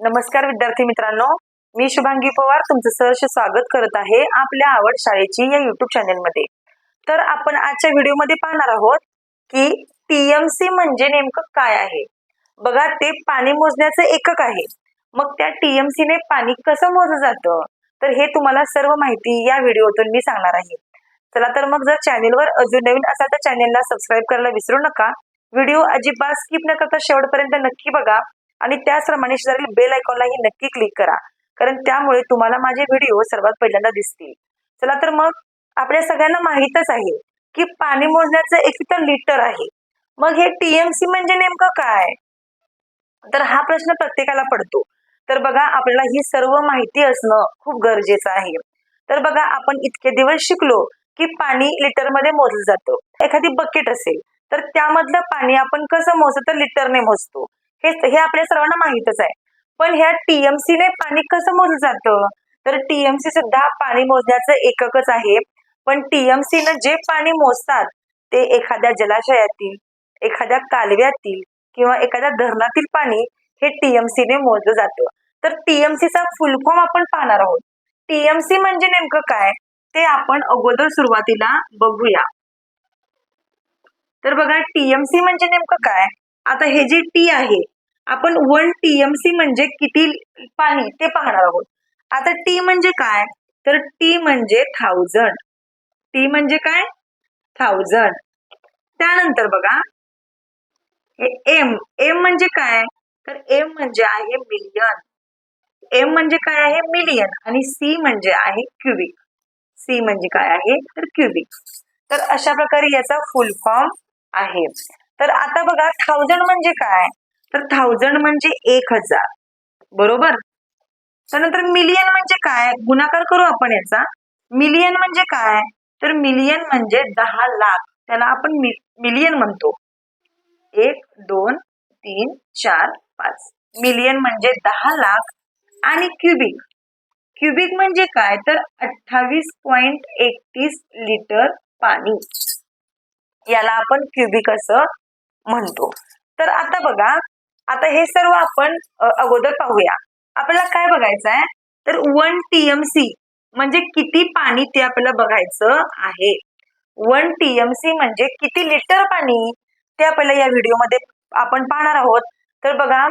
नमस्कार विद्यार्थी मित्रांनो. मी शुभांगी पवार तुमचं सहर्ष स्वागत करत आहे आपल्या आवड शाळेची या युट्यूब चॅनेलमध्ये तर आपण आजच्या व्हिडिओमध्ये पाहणार आहोत की टीएमसी म्हणजे नेमकं काय आहे? बघा ते पाणी मोजण्याचं एकक आहे. मग त्या टीएमसीने ने पाणी कसं मोजलं जातं? तर हे तुम्हाला सर्व माहिती या व्हिडिओतून मी सांगणार आहे. चला तर मग जर चॅनेलवर अजून नवीन असाल तर चॅनेलला सबस्क्राईब करायला विसरू नका. व्हिडिओ अजिबात स्किप न करता शेवटपर्यंत नक्की बघा. आणि त्याचप्रमाणे शेजारील बेल आयकॉनलाही नक्की क्लिक करा. कारण त्यामुळे तुम्हाला माझे व्हिडिओ सर्वात पहिल्यांदा दिसतील. चला तर मग आपल्या सगळ्यांना माहीतच आहे की पाणी मोजण्याचं एक तर लिटर आहे. मग हे टीएमसी म्हणजे नेमकं काय? तर हा प्रश्न प्रत्येकाला पडतो. तर बघा आपल्याला ही सर्व माहिती असणं खूप गरजेचं आहे. तर बघा आपण इतके दिवस शिकलो की पाणी लिटरमध्ये मोजलं जातं. एखादी बकेट असेल तर त्यामधलं पाणी आपण कसं मोजतो तर लिटरने मोजतो. हे हे आपल्या सर्वांना माहीतच आहे. पण ह्या टीएमसी ने पाणी कसं मोजलं जातं? तर टीएमसी सुद्धा पाणी मोजण्याचं एककच आहे. पण टीएमसी न जे पाणी मोजतात ते एखाद्या जलाशयातील एखाद्या कालव्यातील किंवा एखाद्या धरणातील पाणी हे टीएमसी ने मोजलं जातं. तर टीएमसीचा फुल फॉर्म आपण पाहणार आहोत. टीएमसी म्हणजे नेमकं काय? ते आपण अगोदर सुरुवातीला बघूया. तर बघा टीएमसी म्हणजे नेमकं काय? आता हे जे टी आहे आपण वन टीएमसी म्हणजे किती पाणी ते पाहणार आहोत. आता टी म्हणजे काय? तर टी म्हणजे थाउजंड टी म्हणजे काय? थाउजंड त्यानंतर बघा हे एम एम म्हणजे काय? तर एम म्हणजे आहे मिलियन एम म्हणजे काय आहे? मिलियन आणि सी म्हणजे आहे क्युबिक सी म्हणजे काय आहे? तर क्युबिक तर अशा प्रकारे याचा फुल फॉर्म आहे. तर आता बघा थाउजंड म्हणजे काय? तर थाउजंड म्हणजे एक हजार. बरोबर? त्यानंतर मिलियन म्हणजे काय? गुणाकार करू आपण याचा. मिलियन म्हणजे काय? तर मिलियन म्हणजे दहा लाख. त्याला आपण मिलियन म्हणतो. एक दोन तीन चार पाच. मिलियन म्हणजे दहा लाख आणि क्युबिक क्युबिक म्हणजे काय? तर अठ्ठावीस पॉइंट एकतीस लिटर पाणी. याला आपण क्युबिक असं म्हणतो. तर आता बघा आता हे सर्व आपण अगोदर पाहूया. आपल्याला काय बघायचं आहे तर वन टीएमसी म्हणजे किती पाणी ते आपल्याला बघायचं आहे. वन टीएमसी म्हणजे किती लिटर पाणी ते आपल्याला या व्हिडिओमध्ये आपण पाहणार आहोत. तर बघा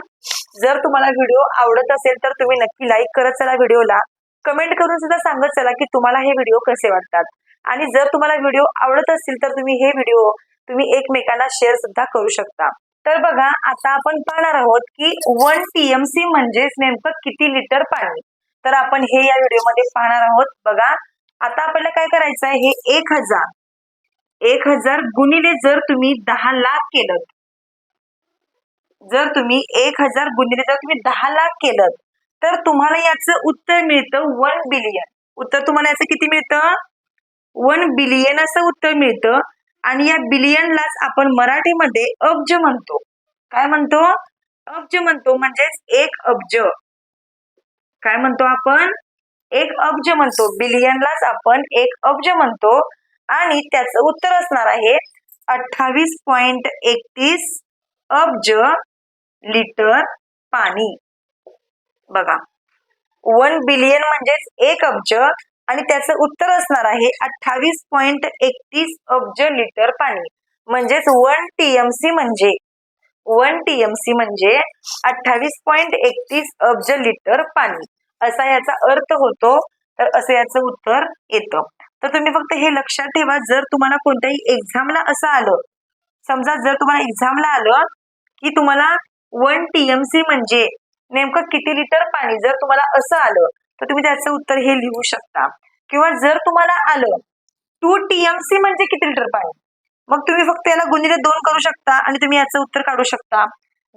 जर तुम्हाला व्हिडिओ आवडत असेल तर तुम्ही नक्की लाईक करत चला व्हिडिओला. कमेंट करून सुद्धा सांगत चला की तुम्हाला हे व्हिडिओ कसे वाटतात. आणि जर तुम्हाला व्हिडिओ आवडत असतील तर तुम्ही हे व्हिडिओ तुम्ही एकमेकांना शेअर सुद्धा करू शकता. तर बघा आता आपण पाहणार आहोत की वन टीएमसी म्हणजेच नेमकं किती लिटर पाणी. तर आपण हे या व्हिडिओमध्ये पाहणार आहोत. बघा आता आपल्याला काय करायचं आहे हे एक हजार. एक हजार गुणिले जर तुम्ही दहा लाख केलं. जर तुम्ही एक हजार गुणिले जर तुम्ही दहा लाख केलं तर तुम्हाला याचं उत्तर मिळतं वन बिलियन उत्तर तुम्हाला याचं किती मिळतं? वन बिलियन असं उत्तर मिळतं. आणि या बिलियनलाच आपण मराठीमध्ये अब्ज म्हणतो. काय म्हणतो? अब्ज म्हणतो म्हणजेच एक अब्ज. काय म्हणतो आपण? एक अब्ज म्हणतो. बिलियनलाच आपण एक अब्ज म्हणतो. आणि त्याचं उत्तर असणार आहे अठ्ठावीस पॉइंट एकतीस अब्ज लिटर पाणी. बघा. वन बिलियन म्हणजेच एक अब्ज आणि त्याचं उत्तर असणार आहे अठ्ठावीस पॉइंट एकतीस अब्ज लिटर पाणी. म्हणजेच वन टीएमसी म्हणजे वन टीएमसी म्हणजे अठ्ठावीस पॉइंट एकतीस अब्ज लिटर पाणी. असा याचा अर्थ होतो तर असं याचं उत्तर येतं. तर तुम्ही फक्त हे लक्षात ठेवा जर तुम्हाला कोणत्याही एक्झामला असं आलं समजा जर तुम्हाला एक्झामला आलं की तुम्हाला वन टीएमसी म्हणजे नेमकं किती लिटर पाणी जर तुम्हाला असं आलं तर तुम्ही त्याचं उत्तर हे लिहू शकता. किंवा जर तुम्हाला आलं टू टीएमसी म्हणजे किती लिटर पाणी? मग तुम्ही फक्त याला गुणिले दोन करू शकता आणि तुम्ही याचं उत्तर काढू शकता.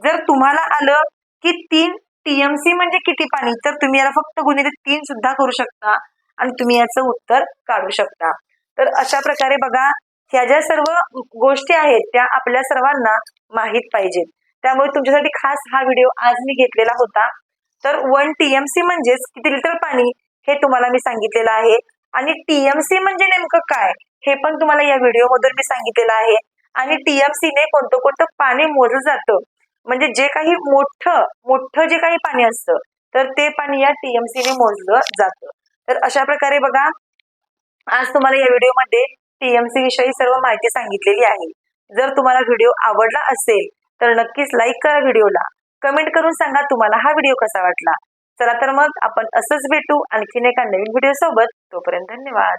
जर तुम्हाला आलं की तीन टीएमसी म्हणजे किती पाणी तर तुम्ही याला फक्त गुणिले तीन सुद्धा करू शकता आणि तुम्ही याचं उत्तर काढू शकता. तर अशा प्रकारे बघा ह्या ज्या सर्व गोष्टी आहेत त्या आपल्या सर्वांना माहीत पाहिजेत. त्यामुळे तुमच्यासाठी खास हा व्हिडिओ आज मी घेतलेला होता. तर वन टीएमसी म्हणजेच किती लिटर पाणी हे तुम्हाला मी सांगितलेलं आहे. आणि टीएमसी म्हणजे नेमकं काय? हे पण तुम्हाला या व्हिडिओमधून मी सांगितलेलं आहे. आणि टीएमसी ने कोणतं कोणतं पाणी मोजलं जातं? म्हणजे जे काही मोठं मोठं जे काही पाणी असतं तर ते पाणी या टीएमसीने मोजलं जातं. तर अशा प्रकारे बघा आज तुम्हाला या व्हिडिओमध्ये टीएमसी विषयी सर्व माहिती सांगितलेली आहे. जर तुम्हाला व्हिडिओ आवडला असेल तर नक्कीच लाईक करा व्हिडिओला कमेंट करून सांगा तुम्हाला हा व्हिडिओ कसा वाटला. चला तर मग आपण असंच भेटू आणखीन एका नवीन व्हिडिओ सोबत तोपर्यंत धन्यवाद.